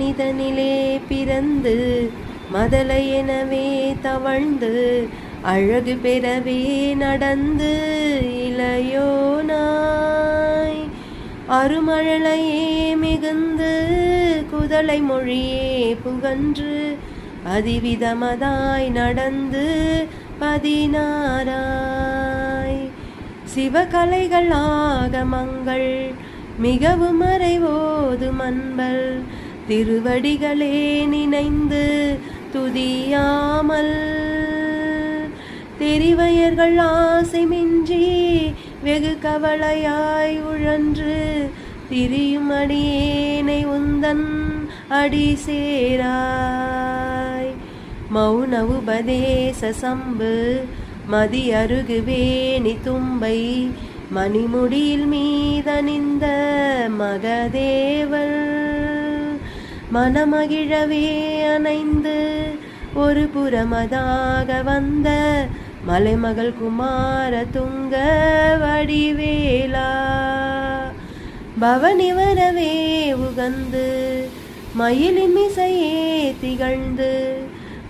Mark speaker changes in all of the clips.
Speaker 1: நிதனிலே பிறந்து மதலை எனவே தவழ்ந்து அழகு பெறவே நடந்து இளையோனாய் அருமழலையே மிகுந்து குதலை மொழியே புகன்று அதிவிதமதாய் நடந்து பதினாராய் சிவகலைகள் ஆகமங்கள் மிகவும் மறைவோது மன்பல் திருவடிகளே நினைந்து துதியாமல். தெரிவையர்கள் ஆசை மிஞ்சி வெகு கவலையாய் உழன்று திரியும் அடியேனை உந்தன் அடி சேராய். மௌன உபதேச சம்பு மதி அருகு வேணி தும்பை மணிமுடியில் மீதணிந்த மகதேவல் மனமகிழவே அணைந்து ஒரு புறமதாக வந்த மலைமகள் குமார துங்க வடிவேலா. பவனி வரவே உகந்து மயிலின் மிசையே திகழ்ந்து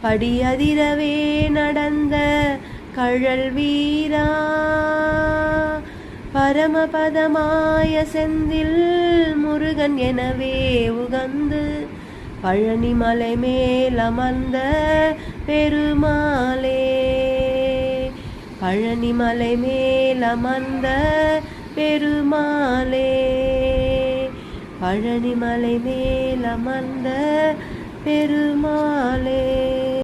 Speaker 1: படியதிரவே நடந்த கழல் வீரா. பரமபதமாய செந்தில் முருகன் எனவே உகந்து பழனி மலை மேல் அமர்ந்த பெருமாளே. பழனி மலை மேல் அமர்ந்த பெருமாளே. பழனி மலை மேல் அமர்ந்த பெருமாளே.